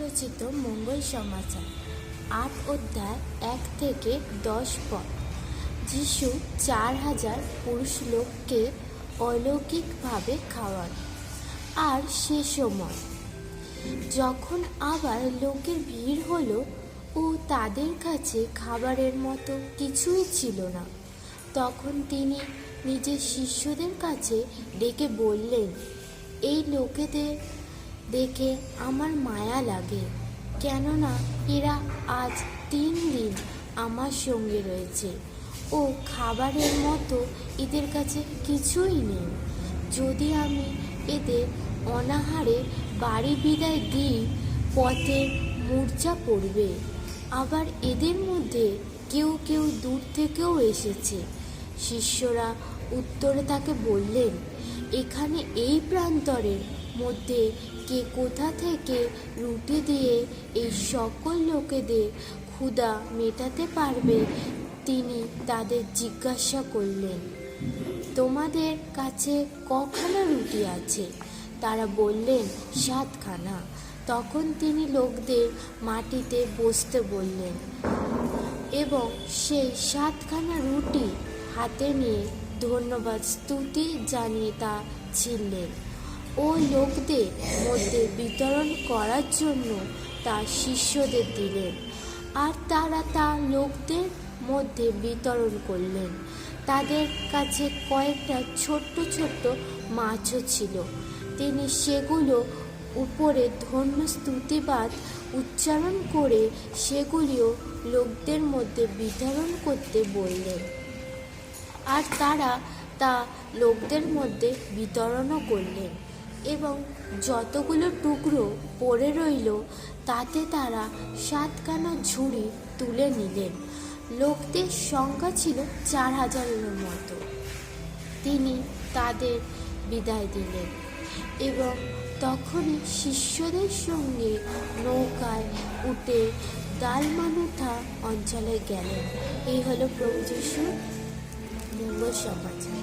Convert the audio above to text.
রচিত মঙ্গল সমাচার, আট অধ্যায়, এক থেকে দশ পদ। যিশু চার হাজার পুরুষ লোককে অলৌকিকভাবে খাওয়ান। আর সে সময় যখন আবার লোকের ভিড় হলো ও তাদের কাছে খাবারের মতো কিছুই ছিল না, তখন তিনি নিজের শিষ্যদের কাছে ডেকে বললেন, এই লোকেদের দেখে আমার মায়া লাগে। কেননা এরা আজ তিন দিন আমার সঙ্গে রয়েছে। ও খাবারের মতো এদের কাছে কিছুই নেই। যদি আমি এদের অনাহারে বাড়ি বিদায় দিই, পথে মূর্ছা পড়বে। আবার এদের মধ্যে কেউ কেউ দূর থেকেও এসেছে। শিষ্যরা উত্তরে তাকে বললেন, এখানে এই প্রান্তরের মধ্যে কে কোথা থেকে রুটি দিয়ে এই সকল লোকেদের ক্ষুধা মেটাতে পারবে তিনি তাদের জিজ্ঞাসা করলেন, তোমাদের কাছে কখানা রুটি আছে? তারা বললেন, সাতখানা। তখন তিনি লোকদের মাটিতে বসতে বললেন এবং সেই সাতখানা রুটি হাতে নিয়ে ধন্যবাদ, স্তুতি জানিয়ে তা ছিললেন ও লোকদের মধ্যে বিতরণ করার জন্য তার শিষ্যদের দিলেন। আর তারা তা লোকদের মধ্যে বিতরণ করলেন। তাদের কাছে কয়েকটা ছোট্ট ছোট্ট মাছও ছিল। তিনি সেগুলো উপরে ধন্য স্তুতিবাদ উচ্চারণ করে সেগুলিও লোকদের মধ্যে বিতরণ করতে বললেন। আর তারা তা লোকদের মধ্যে বিতরণও করলেন। এবং যতগুলো টুকরো পড়ে রইল, তাতে তারা সাতখানা ঝুড়ি তুলে নিলেন। লোকদের সংখ্যা ছিল চার হাজারের মতো। তিনি তাদের বিদায় দিলেন এবং তখনই শিষ্যদের সঙ্গে নৌকায় উঠে দালমানুথা অঞ্চলে গেলেন। এই হলো প্রভু যিশুর মঙ্গল সমাচার।